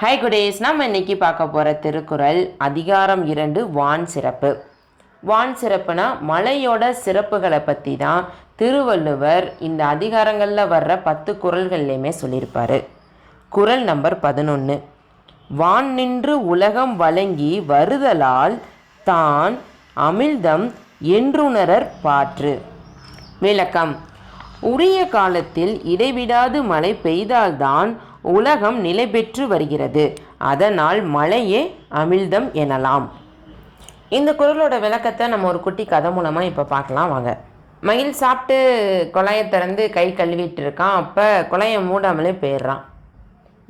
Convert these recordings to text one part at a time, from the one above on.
High குடேஸ் நம்ம இன்னைக்கு பார்க்க போகிற திருக்குறள் அதிகாரம் இரண்டு வான் சிறப்பு. வான் சிறப்புனா மலையோட சிறப்புகளை பற்றி தான் திருவள்ளுவர் இந்த அதிகாரங்களில் வர்ற பத்து குறள்கள்லையுமே சொல்லியிருப்பார். குறள் நம்பர் பதினொன்று வான் நின்று உலகம் வழங்கி வருதலால் தான் அமிழ்தம் என்றுணரற் பாற்று. விளக்கம். உரிய காலத்தில் இடைவிடாது மழை பெய்தால்தான் உலகம் நிலை பெற்று வருகிறது. அதனால் மழையே அமிழ்தம் எனலாம். இந்த குரலோட விளக்கத்தை நம்ம ஒரு குட்டி கதை மூலமாக இப்போ பார்க்கலாம் வாங்க. மயில் சாப்பிட்டு குழாயை திறந்து கை கழுவிட்டு இருக்கான். அப்போ குழாயை மூடாமலே போயிடுறான்.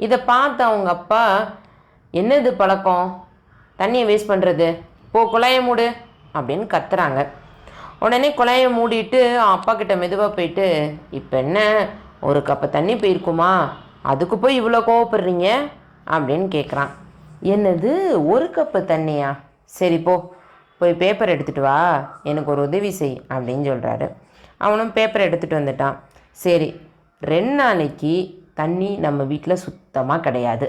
இதை பார்த்து அவங்க அப்பா என்னது பழக்கம்? தண்ணியை வேஸ்ட் பண்ணுறது போ குழாயை மூடு அப்படின்னு கத்துறாங்க. உடனே குழாயை மூடிட்டு அப்பா கிட்ட மெதுவாக போயிட்டு இப்போ என்ன? ஒரு கப்பு தண்ணி போயிருக்குமா? அதுக்கு போய் இவ்வளோ கோவப்படுறீங்க? அப்படின்னு கேட்குறான் என்னது ஒரு கப்பு தண்ணியா? சரி போ. போய் பேப்பர் எடுத்துகிட்டு வா. எனக்கு ஒரு உதவி செய் அப்படின்னு சொல்கிறாரு அவனும் பேப்பர் எடுத்துகிட்டு வந்துட்டான். சரி ரெண்டு நாளைக்கு தண்ணி நம்ம வீட்டில் சுத்தமாக கிடையாது.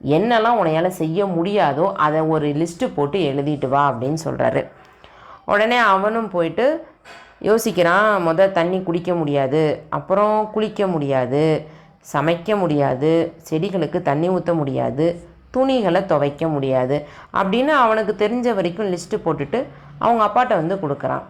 என்னெல்லாம் உன்னையால் செய்ய முடியாதோ அதை ஒரு லிஸ்ட்டு போட்டு எழுதிட்டு வா அப்படின்னு சொல்கிறாரு உடனே அவனும் போயிட்டு யோசிக்கிறான் முதல் தண்ணி குடிக்க முடியாது. அப்புறம் குளிக்க முடியாது. சமைக்க முடியாது செடிகளுக்கு தண்ணி ஊற்ற முடியாது துணிகளை துவைக்க முடியாது அப்படின்னு அவனுக்கு தெரிஞ்ச வரைக்கும் லிஸ்ட்டு போட்டுட்டு அவங்க அப்பாட்ட வந்து கொடுக்குறான்.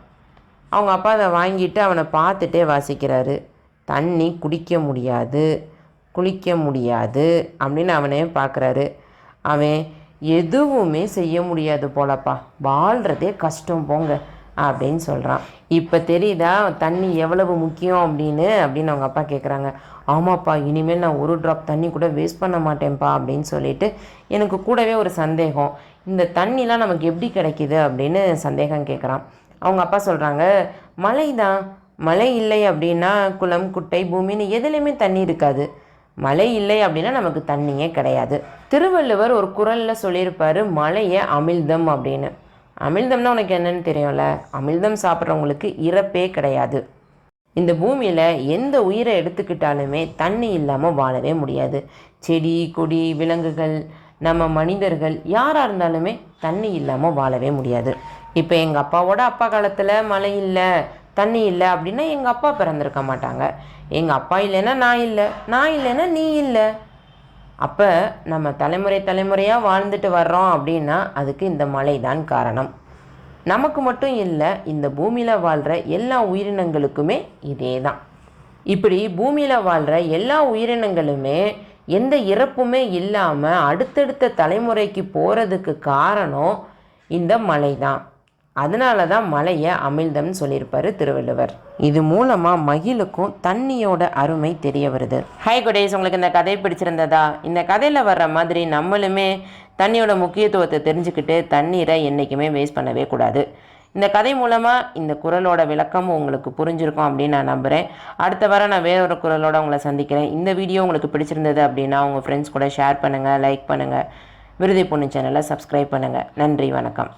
அவங்க அப்பா அதை வாங்கிட்டு அவனை பார்த்துட்டே வாசிக்கிறாரு. தண்ணி குடிக்க முடியாது குளிக்க முடியாது அப்படின்னு அவனே பார்க்குறாரு. அவன் எதுவுமே செய்ய முடியாது போலப்பா. வாழ்கிறதே கஷ்டம் போங்க. அப்படின்னு சொல்கிறான் இப்போ தெரியுதா தண்ணி எவ்வளவு முக்கியம் அப்படின்னு அப்படின்னு அவங்க அப்பா கேட்குறாங்க ஆமாப்பா இனிமேல் நான் ஒரு ட்ராப் தண்ணி கூட வேஸ்ட் பண்ண மாட்டேன்ப்பா அப்படின்னு சொல்லிட்டு எனக்கு கூடவே ஒரு சந்தேகம். இந்த தண்ணிலாம் நமக்கு எப்படி கிடைக்கிது அப்படின்னு சந்தேகம் கேட்குறான் அவங்க அப்பா சொல்கிறாங்க மழை தான் மழை இல்லை அப்படின்னா குளம் குட்டை பூமின்னு எதுலேயுமே தண்ணி இருக்காது. மழை இல்லை அப்படின்னா நமக்கு தண்ணியே கிடையாது. திருவள்ளுவர் ஒரு குரலில் சொல்லியிருப்பார் மழையை அமிழ்தம் அப்படின்னு. அமிழ்தம்னா உனக்கு என்னன்னு தெரியும்ல? அமிழ்தம் சாப்பிட்றவங்களுக்கு இறப்பே கிடையாது. இந்த பூமியில் எந்த உயிரை எடுத்துக்கிட்டாலுமே தண்ணி இல்லாமல் வாழவே முடியாது. செடி கொடி விலங்குகள் நம்ம மனிதர்கள் யாராக இருந்தாலுமே தண்ணி இல்லாமல் வாழவே முடியாது. இப்போ எங்கள் அப்பாவோட அப்பா காலத்தில் மழை இல்லை தண்ணி இல்லை அப்படின்னா எங்கள் அப்பா பிறந்திருக்க மாட்டாங்க. எங்கள் அப்பா இல்லைன்னா நான் இல்லை நான் இல்லைன்னா நீ இல்லை. அப்போ நம்ம தலைமுறை தலைமுறையாக வாழ்ந்துட்டு வர்றோம் அப்படின்னா அதுக்கு இந்த மழை தான் காரணம். நமக்கு மட்டும் இல்லை இந்த பூமியில் வாழ்கிற எல்லா உயிரினங்களுக்குமே இதே தான் இப்படி பூமியில் வாழ்கிற எல்லா உயிரினங்களுமே எந்த இறப்புமே இல்லாமல் அடுத்தடுத்த தலைமுறைக்கு போகிறதுக்கு காரணம் இந்த மழை தான் அதனால தான் மலையை அமிழ்தம்னு சொல்லியிருப்பார் திருவள்ளுவர். இது மூலமாக மகிழுக்கும் தண்ணியோட அருமை தெரிய வருது. ஹை குடேஸ் உங்களுக்கு இந்த கதை பிடிச்சிருந்ததா? இந்த கதையில் வர்ற மாதிரி நம்மளுமே தண்ணியோட முக்கியத்துவத்தை தெரிஞ்சுக்கிட்டு தண்ணீரை என்றைக்குமே வேஸ்ட் பண்ணவே கூடாது. இந்த கதை மூலமாக இந்த குரலோட விளக்கமும் உங்களுக்கு புரிஞ்சிருக்கும் அப்படின்னு நான் நம்புகிறேன் அடுத்த வாரம் நான் வேற ஒரு குரலோட உங்களை சந்திக்கிறேன். இந்த வீடியோ உங்களுக்கு பிடிச்சிருந்தது அப்படின்னா உங்கள் ஃப்ரெண்ட்ஸ் கூட ஷேர் பண்ணுங்கள் லைக் பண்ணுங்கள் விருதி பொண்ணு சேனலை சப்ஸ்கிரைப் பண்ணுங்கள் நன்றி வணக்கம்.